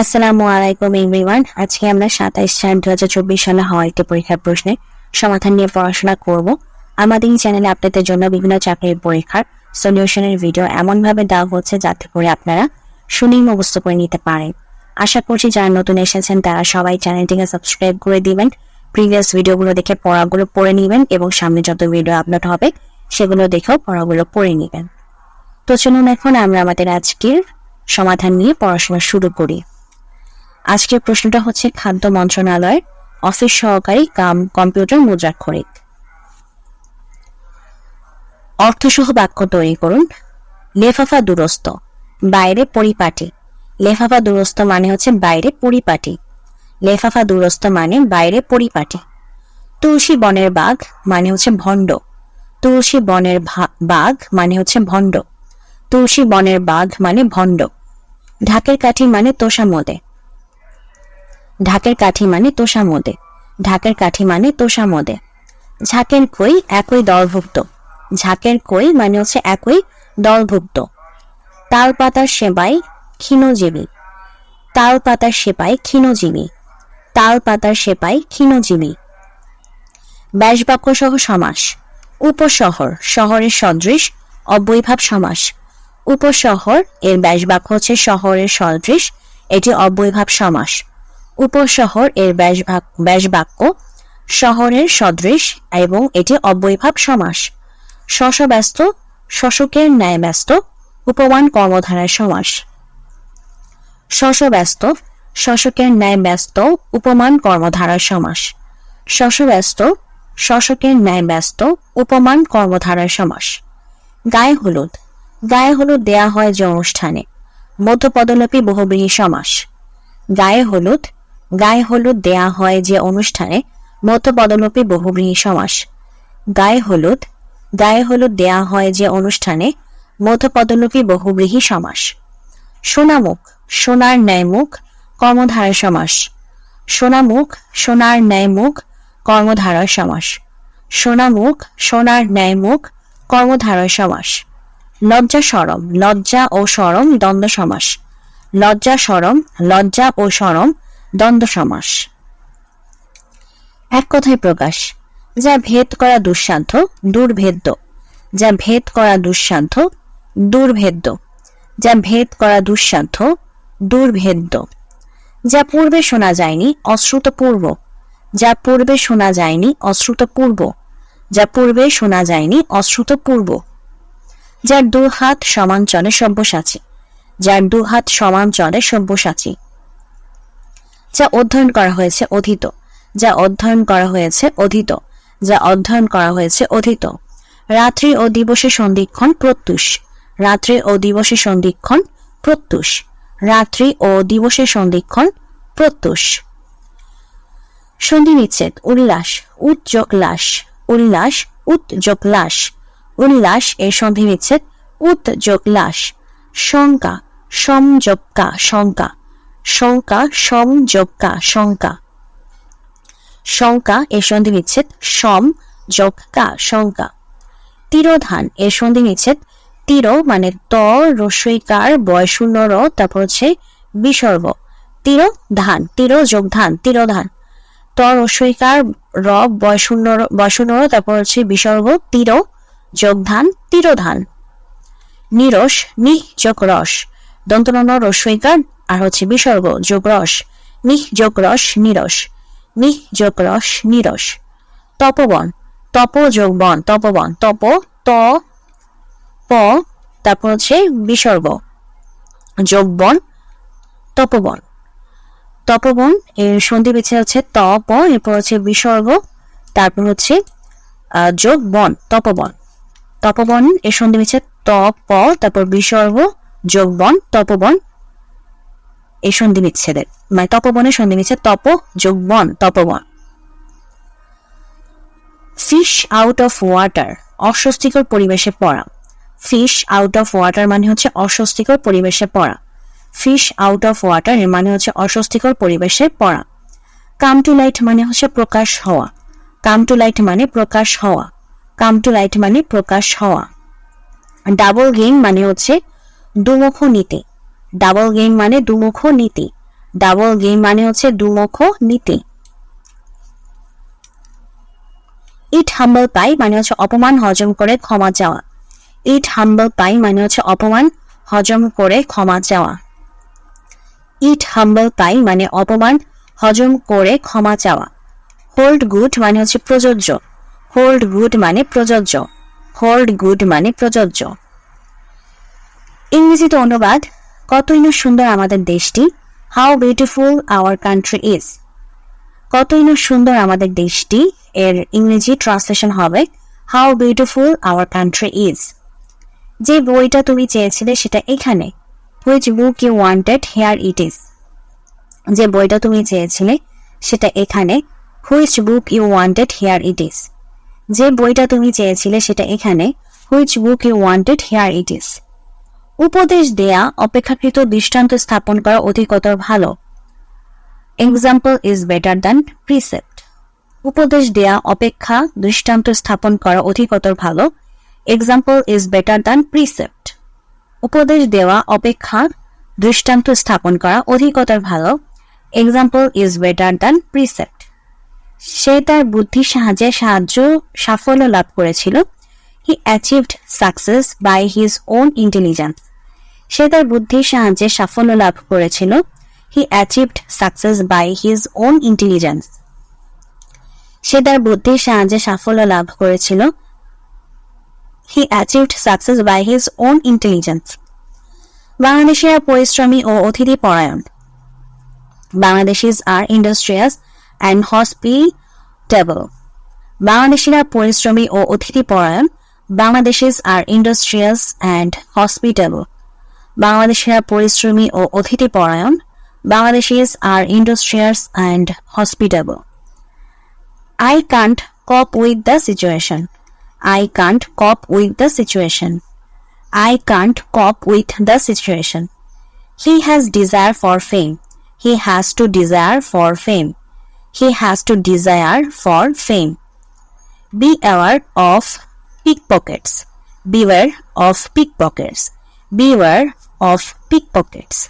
আসসালামু আলাইকুম এভরিওয়ান আজকে আমরা সাতাইশ চার দু হাজার চব্বিশ সালে হওয়া একটি পরীক্ষার প্রশ্নের সমাধান নিয়ে পড়াশোনা করব। আমাদের এই চ্যানেলে আপনাদের জন্য বিভিন্ন চাকরির পরীক্ষার সলিউশনের ভিডিও এমনভাবে দেওয়া হচ্ছে যাতে করে আপনারা শুনেই মুখস্থ করে নিতে পারেন। আশা করছি যারা নতুন এসেছেন, তারা সবাই চ্যানেলটিকে সাবস্ক্রাইব করে দিবেন প্রিভিয়াস ভিডিওগুলো দেখে পড়াগুলো পড়ে নেবেন এবং সামনে যত ভিডিও আপলোড হবে, সেগুলো দেখেও পড়াগুলো পড়ে নেবেন। তো চলুন এখন আমরা আমাদের আজকের সমাধান নিয়ে পড়াশোনা শুরু করি। আজকের প্রশ্নটা হচ্ছে খাদ্য মন্ত্রণালয়ের অফিস সহকারী কাম কম্পিউটার মুদ্রাক্ষরিক অর্থসহ বাক্য তৈরি করুন। লেফাফা দুরস্ত, বাইরে পরিপাটি। লেফাফা দুরস্ত মানে হচ্ছে বাইরে পরিপাটি। লেফাফা দুরস্ত মানে বাইরে পরিপাটি। তুলসী বনের বাঘ মানে হচ্ছে ভণ্ড। তুলসী বনের বাঘ মানে হচ্ছে ভণ্ড। তুলসী বনের বাঘ মানে ভণ্ড। ঢাকের কাঠি মানে তোষা তোষামোদে। ঢাকের কাঠি মানে তোষামোদে। ঢাকের কাঠি মানে তোষামোদে। ঝাঁকের কই একই দলভুক্ত। ঝাঁকের কই মানে হচ্ছে একই দলভুক্ত। তাল পাতার সেবাই ক্ষীণজীবী। তাল পাতার সেপাই ক্ষীণজীবী। তাল পাতার সেপাই ক্ষীণজীবী। ব্যাসবাক্য সহ সমাস। উপশহর, শহরের সদৃশ, অব্যয়ভাব সমাস। উপশহর, এর ব্যাসবাক্য হচ্ছে শহরের সদৃশ, এটি অব্যয়ভাব সমাস। উপশহর এর ব্যাসবাক ব্যাসবাক্য শহরের সদৃশ এবং এটি অব্যয়ভাব সমাস। শশব্যস্ত, শশকের ন্যায় ব্যস্ত উপমান কর্মধারায় সমাস। শশব্যস্ত, শশকের ন্যায় ব্যস্ত উপমান কর্মধারার সমাস। শশব্যস্ত, শশকের ন্যায় ব্যস্ত উপমান কর্মধারার সমাস। গায়ে হলুদ গায়ে হলুদ দেয়া হয় যে অনুষ্ঠানে মধ্যপদলোপী বহুব্রীহি সমাস। গায়ে হলুদ গায়ে হলুদ দেয়া হয় যে অনুষ্ঠানে মধ্যপদলোপী বহুব্রীহি সমাস। গায়ে হলুদ গায়ে হলুদ দেয়া হয় যে অনুষ্ঠানে মধ্যপদলোপী বহুব্রীহি সমাস। সোনামুখ, সোনার ন্যায় মুখ সমাস। সোনামুখ, সোনার ন্যায় মুখ সমাস। সোনামুখ, সোনার ন্যায় মুখ কর্মধারয় সমাস। লজ্জা সরম, লজ্জা ও সরম দ্বন্দ্ব সমাস। লজ্জা সরম, লজ্জা ও সরম দ্বন্দ্ব সমাস। এক কথায় প্রকাশ, যা ভেদ করা দুঃসাধ্য, দুর্ভেদ্য। যা ভেদ করা দুঃসাধ্য, দুর্ভেদ্য। যা ভেদ করা দুঃসাধ্য, দুর্ভেদ্য। যা পূর্বে শোনা যায়নি, অশ্রুতপূর্ব। যা পূর্বে শোনা যায়নি, অশ্রুতপূর্ব। যা পূর্বে শোনা যায়নি, অশ্রুতপূর্ব। যার দু হাত সমান চলে সব্যসাচী। যার দু হাত সমান চলে সব্যসাচী। যা অধ্যয়ন করা হয়েছে অধীত, যা অধ্যয়ন করা হয়েছে অধীত, যা অধ্যয়ন করা হয়েছে অধীত। রাত্রি ও দিবসে সন্ধিক্ষণ প্রত্যুষ, রাত্রি ও দিবসে সন্ধিক্ষণ প্রত্যুষ, রাত্রি ও দিবসে সন্ধিক্ষণ প্রত্যুষ। সন্ধি বিচ্ছেদ উল্লাস উৎযোগ লাস উল্লাস উৎযোগ লাস উল্লাস এর সন্ধি বিচ্ছেদ উৎযোগ লাস শঙ্কা সমযোগকা শঙ্কা। শঙ্কা সমযোগকা শঙ্কা। শঙ্কা, এর সন্ধি বিচ্ছেদ সম কা শঙ্কা। তিরোধান, এর সন্ধি বিচ্ছেদ তির মানে ত রস্বইকার বয়শূন্য র, তারপর হচ্ছে বিসর্গ তির ধান তির যোগ ধান তিরোধান। ত রস্বইকার র বয়শূন্য বয়শূন্য র তারপর হচ্ছে বিসর্গ তির যোগ ধান তিরোধান। নিরস, নিহ যোগ রস। দন্তন রস্বইকার আর হচ্ছে বিসর্গ, যোগ রস নিহ যোগ রস, নিরস নিহ যোগ রস, নিরস। তপবন, তপ যোগ বন, তপবন, তপ, ত, প, তারপর হচ্ছে বিসর্গ, যোগ বন, তপবন। তপবন, এর সন্ধি বেছে হচ্ছে ত, প, এরপর হচ্ছে বিসর্গ, তারপর হচ্ছে যোগ বন, তপবন। তপবন, এর সন্ধি বেছে ত, প, তারপর বিসর্গ, যোগ বন, তপবন এই সন্ধি বিচ্ছেদের মানে তপবনের সন্ধি বিচ্ছেদ তপ যোগ বন, তপবন। ফিশ আউট অফ ওয়াটার অস্বস্তিকর পরিবেশে পড়া। ফিশ আউট অফ ওয়াটার মানে হচ্ছে অস্বস্তিকর পরিবেশে পড়া। ফিশ আউট অফ ওয়াটার এর মানে হচ্ছে অস্বস্তিকর পরিবেশে পড়া। কাম টু লাইট মানে হচ্ছে প্রকাশ হওয়া। কাম টু লাইট মানে প্রকাশ হওয়া। কাম টু লাইট মানে প্রকাশ হওয়া। ডাবল গেম মানে হচ্ছে দুমুখ নীতি। ডাবল গেম মানে দুমুখ নীতি। ডাবল গেম মানে হচ্ছে দুমুখ নীতি। ইট হাম্বল পাই মানে হচ্ছে অপমান, হজম করে ক্ষমা চাওয়া। ইট হাম্বল পাই মানে হচ্ছে অপমান, হজম করে ক্ষমা চাওয়া। ইট হাম্বল পাই মানে অপমান, হজম করে ক্ষমা চাওয়া। হোল্ড গুড মানে হচ্ছে প্রযোজ্য। হোল্ড গুড মানে প্রযোজ্য। হোল্ড গুড মানে প্রযোজ্য। ইংরেজিতে অনুবাদ কতই না সুন্দর আমাদের দেশটি how beautiful our country is কতই না সুন্দর আমাদের দেশটি, এর ইংরেজি ট্রান্সলেশন হবে how beautiful our country is যে বইটা তুমি চেয়েছিলে সেটা এখানে which book you wanted here it is যে বইটা তুমি চেয়েছিলে সেটা এখানে which book you wanted here it is যে বইটা তুমি চেয়েছিলে সেটা এখানে which book you wanted here it is উপদেশ দেয়া, অপেক্ষাকৃত দৃষ্টান্ত স্থাপন করা অধিকতর ভালো। Example is better than precept উপদেশ দেয়া, অপেক্ষা, দৃষ্টান্ত স্থাপন করা অধিকতর ভালো। Example is better than precept উপদেশ দেওয়া, অপেক্ষা, দৃষ্টান্ত স্থাপন করা অধিকতর ভালো। Example is better than precept সে তার বুদ্ধির সাহায্যে সাহায্য, সাফল্য লাভ করেছিল। He achieved success by his own intelligence সে তার বুদ্ধির সাহায্যে সাফল্য লাভ করেছিল। He achieved success by his own intelligence সে তার বুদ্ধির সাহায্যে সাফল্য লাভ করেছিল। He achieved success by his own intelligence বাংলাদেশিরা পরিশ্রমী ও অতিথি পরায়ণ। Bangladeshis are industrious and hospitable. বাংলাদেশিরা পরিশ্রমী ও অতিথি পরায়ণ। Bangladeshis are industrious and hospitable. বাংলাদেশিরা পরিশ্রমী ও অতিথি পরায়ণ Bangladeshis are industrious and hospitable I can't cope with the situation. I can't cope with the situation. I can't cope with the situation. He has desire for fame. He has to desire for fame. He has to desire for fame. Be aware of pickpockets. Beware of pickpockets. Beware of pickpockets.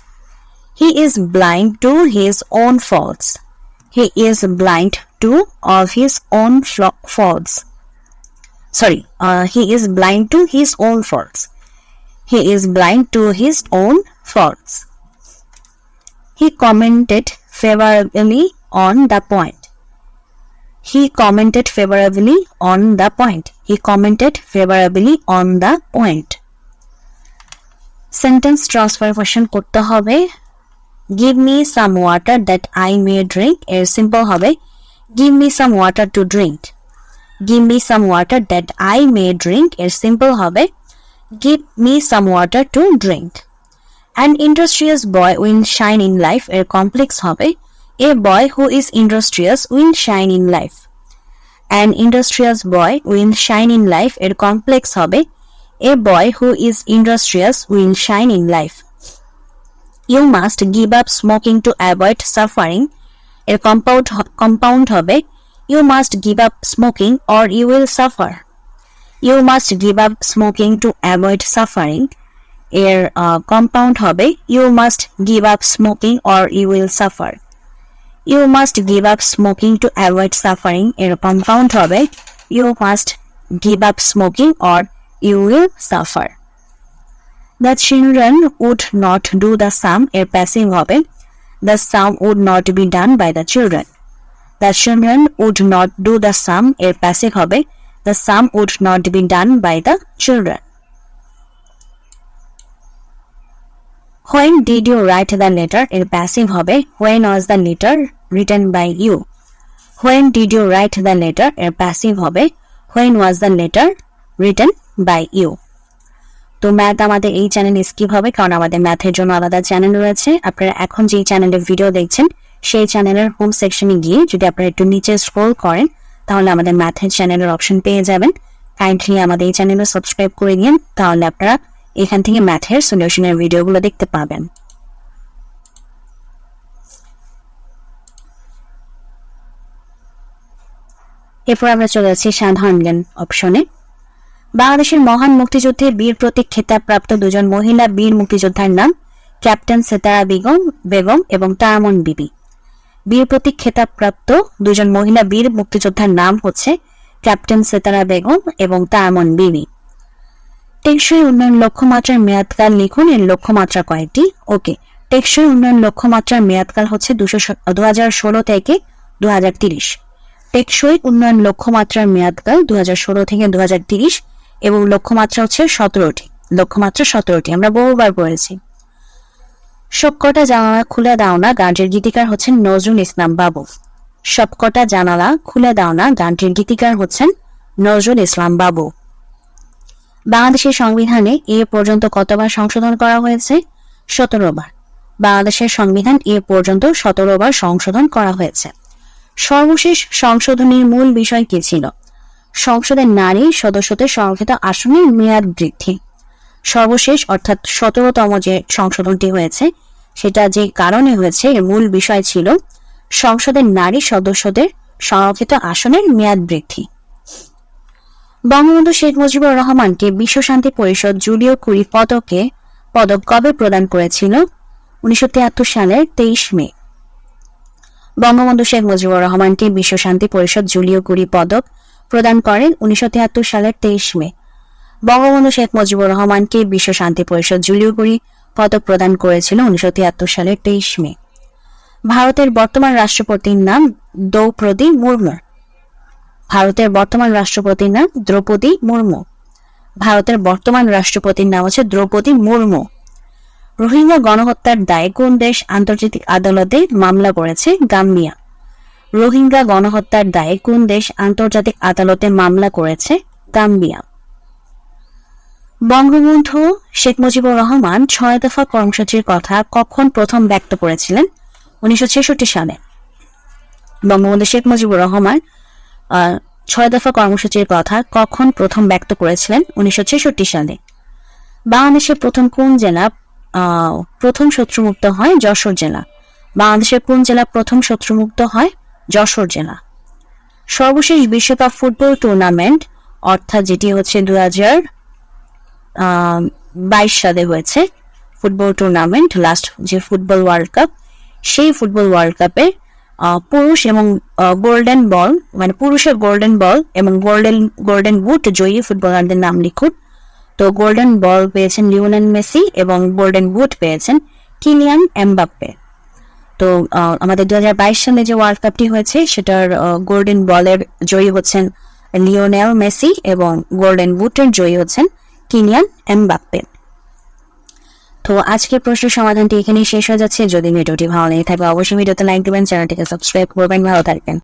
He is blind to his own faults. He is blind to of his own faults. Sorry, uh, he is blind to his own faults. He is blind to his own faults. He commented favorably on the point. He commented favorably on the point. He commented favorably on the point. Sentence transformation করতে হবে। Give me some water that I may drink এর simple হবে give me some water to drink give me some water that I may drink এর simple হবে give me some water to drink an industrious boy will shine in life এর complex হবে a boy who is industrious will shine in life an industrious boy will shine in life এর complex হবে a boy who is industrious will shine in life you must give up smoking to avoid suffering এর compound compound হবে you must give up smoking or you will suffer you must give up smoking to avoid suffering এর compound হবে you must give up smoking or you will suffer you must give up smoking to avoid suffering এর compound হবে you must give up smoking or You will suffer The children would not do the sum এর passive হবে The sum would not be done by the children. The children would not do the sum এর passive হবে The sum would not be done by the children. When did you write the letter এর passive হবে When was the letter written by you? When did you write the letter এর passive হবে When was the letter written By you? তো math আমাদের এই চ্যানেলে skip হবে, কারণ আমাদের ম্যাথের জন্য আলাদা চ্যানেল রয়েছে। আপনারা এখন যেই চ্যানেলে ভিডিও দেখছেন, সেই চ্যানেলের হোম সেকশনে গিয়ে যদি আপনারা একটু নিচে স্ক্রোল করেন, তাহলে আমাদের ম্যাথের চ্যানেলের অপশন পেয়ে যাবেন। কাইন্ডলি আমাদের এই চ্যানেলে সাবস্ক্রাইব করে দিন, তাহলে আপনারা এখান থেকে ম্যাথের সলিউশনের ভিডিওগুলো দেখতে পাবেন। এরপর আমরা চলে যাচ্ছি সাধারণ জ্ঞান অপশনে বাংলাদেশের মহান মুক্তিযুদ্ধে বীর প্রতীক খেতাবপ্রাপ্ত দুজন মহিলা বীর মুক্তিযোদ্ধার নাম ক্যাপ্টেন সেতারা বেগম বেগম এবং তারামন বিবি। বীর প্রতীক খেতাবপ্রাপ্ত দুজন মহিলা বীর মুক্তিযোদ্ধার নাম হচ্ছে ক্যাপ্টেন সেতারা বেগম এবং তারামন বিবি। টেকসই উন্নয়ন লক্ষ্যমাত্রার মেয়াদকাল লিখুন, এর লক্ষ্যমাত্রা কয়েকটি ওকে, টেকসই উন্নয়ন লক্ষ্যমাত্রার মেয়াদকাল হচ্ছে দুশো দু হাজার ষোলো থেকে দু হাজার তিরিশ। টেকসই উন্নয়ন লক্ষ্যমাত্রার মেয়াদকাল দু হাজার ষোলো থেকে দু হাজার তিরিশ এবং লক্ষ্যমাত্রা হচ্ছে সতেরোটি। লক্ষ্যমাত্রা সতেরোটি, আমরা বহুবার পড়েছি সবকটা জানালা খুলে দাও না, গানটির গীতিকার হচ্ছেন নজরুল ইসলাম বাবু। সবকটা জানালা খুলে দাও না, গানটির গীতিকার হচ্ছেন নজরুল ইসলাম বাবু। বাংলাদেশের সংবিধানে এ পর্যন্ত কতবার সংশোধন করা হয়েছে? সতেরো বার বাংলাদেশের সংবিধান এ পর্যন্ত সতেরো বার সংশোধন করা হয়েছে। সর্বশেষ সংশোধনীর মূল বিষয় কি ছিল? সংসদের নারী সদস্যদের সংরক্ষিত আসনের মেয়াদ বৃদ্ধি। সর্বশেষ, অর্থাৎ সতেরোতম যে সংশোধনটি হয়েছে, সেটা যে কারণে হয়েছে এর মূল বিষয় ছিল সংসদের নারী সদস্যদের সংরক্ষিত আসনের মেয়াদ বৃদ্ধি। বঙ্গবন্ধু শেখ মুজিবুর রহমানকে বিশ্ব শান্তি পরিষদ জুলিও কুরি পদকে পদক কবে প্রদান করেছিল? উনিশশো তিয়াত্তর সালের তেইশ মে। বঙ্গবন্ধু শেখ মুজিবুর রহমানকে বিশ্ব শান্তি পরিষদ জুলিও কুরি পদক প্রদান করেন উনিশশো তিয়াত্তর সালের তেইশ মে। বঙ্গবন্ধু শেখ মুজিবুর রহমানকে বিশ্ব শান্তি পরিষদ কুরি পদক প্রদান করেছিল উনিশশো তিয়াত্তর সালের তেইশ মে। ভারতের বর্তমান রাষ্ট্রপতির নাম দ্রৌপদী মুর্মু। ভারতের বর্তমান রাষ্ট্রপতির নাম দ্রৌপদী মুর্মু। ভারতের বর্তমান রাষ্ট্রপতির নাম হচ্ছে দ্রৌপদী মুর্মু। রোহিঙ্গা গণহত্যার দায়ে কোন দেশ আন্তর্জাতিক আদালতে মামলা করেছে গাম্বিয়া? রোহিঙ্গা গণহত্যার দায়ে কোন দেশ আন্তর্জাতিক আদালতে মামলা করেছে? গাম্বিয়া। বঙ্গবন্ধু শেখ মুজিবুর রহমান ছয় দফা কর্মসূচির কথা কখন প্রথম ব্যক্ত করেছিলেন? উনিশশো ছেষট্টি সালে। বঙ্গবন্ধু শেখ মুজিবুর রহমান ছয় দফা কর্মসূচির কথা কখন প্রথম ব্যক্ত করেছিলেন? উনিশশো ছেষট্টি সালে। বাংলাদেশের প্রথম কোন জেলা প্রথম শত্রুমুক্ত হয়? যশোর জেলা। বাংলাদেশের কোন জেলা প্রথম শত্রুমুক্ত হয়? যশোর জেলা। সর্বশেষ বিশ্বকাপ ফুটবল টুর্নামেন্ট অর্থাৎ যেটি হচ্ছে দু হাজার বাইশ সালে হয়েছে ফুটবল টুর্নামেন্ট লাস্ট যে ফুটবল ওয়ার্ল্ড কাপ সেই ফুটবল ওয়ার্ল্ড কাপে পুরুষ এবং গোল্ডেন বল মানে পুরুষের গোল্ডেন বল এবং গোল্ডেন গোল্ডেন বুট জয়ী ফুটবলারদের নাম লিখুন। তো গোল্ডেন বল পেয়েছেন লিওনেল মেসি এবং গোল্ডেন বুট পেয়েছেন কিলিয়ান এমবাপ্পে। তো আমাদের দু হাজার বাইশ সালে যে ওয়ার্ল্ড কাপটি হয়েছে, সেটার গোল্ডেন বলের জয়ী হচ্ছেন লিওনেল মেসি এবং গোল্ডেন বুটের জয়ী হচ্ছেন কিনিয়ান এমবাপ্পে তো, আজকের প্রশ্নের সমাধানটি এখানেই শেষ হয়ে যাচ্ছে। যদি ভিডিওটি ভালো লেগে থাকে, অবশ্যই ভিডিওতে লাইক দেবেন, চ্যানেলটিকে সাবস্ক্রাইব করবেন। ভালো থাকবেন।